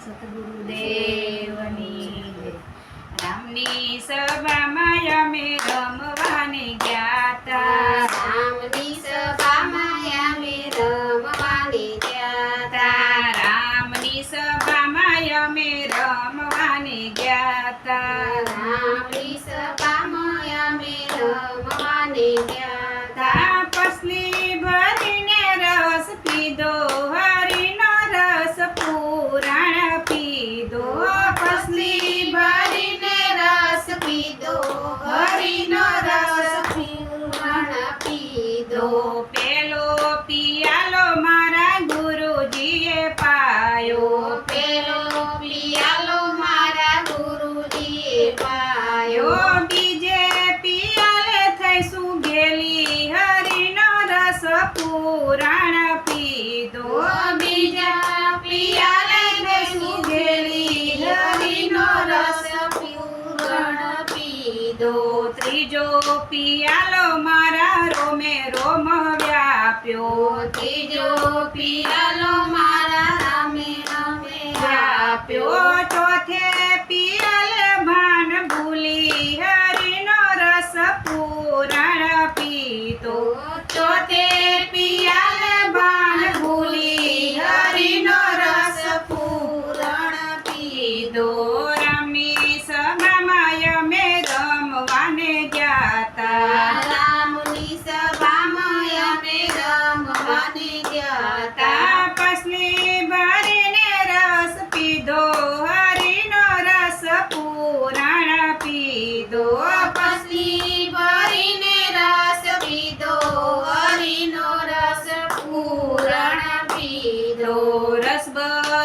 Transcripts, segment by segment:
સતગુરુદેવની. રામની સભામાં અમે રમવાને ગયા તા રામની સભામાં અમે રમવાને ગયા તા રામની સભામાં અમે રમવાને ગયા તા રામની સભામાં અમે રમવાને ગયા તા પસલી ભરીને રસ પીધો હરીનો રસ પુરાણ પીધો પસલી ભરીને રસ પીધો હરીનો રસ પીવણ પીધો. પેલો પિયાલો મારા ગુરુજીએ પાયો. પેલો પિયાલો મારા ગુરુજીએ પાયો. બીજે પિયાલે થઈ સુગેલી હરિનો રસ પુરાણ દો ત્રીજો પિયાલો મારા રોમે રોમ વ્યાપ્યો. ત્રીજો પિયાલો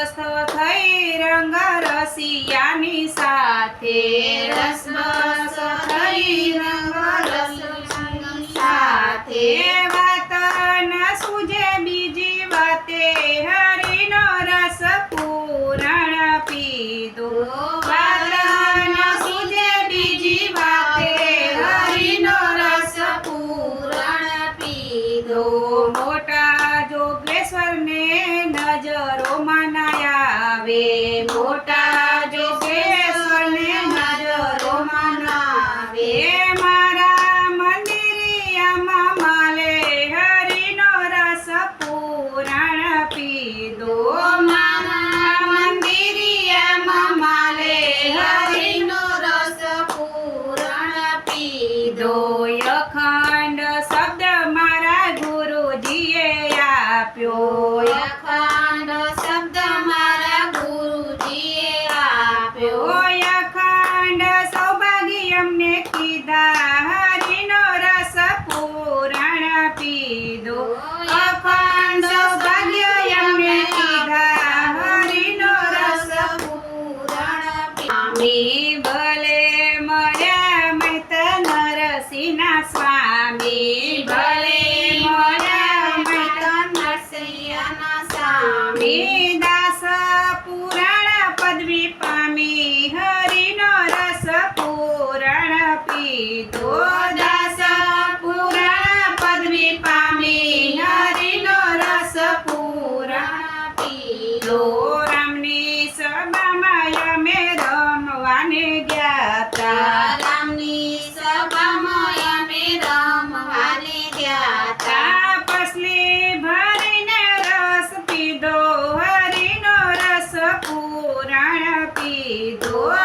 બસ થઈ રંગ રસિયાની સાથે સાથે. વાત ન સૂજે બીજી વાતે, હરીનો રસ પૂરણ પીધો. વાત ન સૂજે બીજી વાતે, હરીનો રસ પૂરણ પીધો. હરિનો રસ પૂરણ પીધો. અખંડ શબ્દ મારા ગુરુજીએ આપ્યો. પદવી પામી હરિનો રસ પુરાણ પીધો. પુરાણ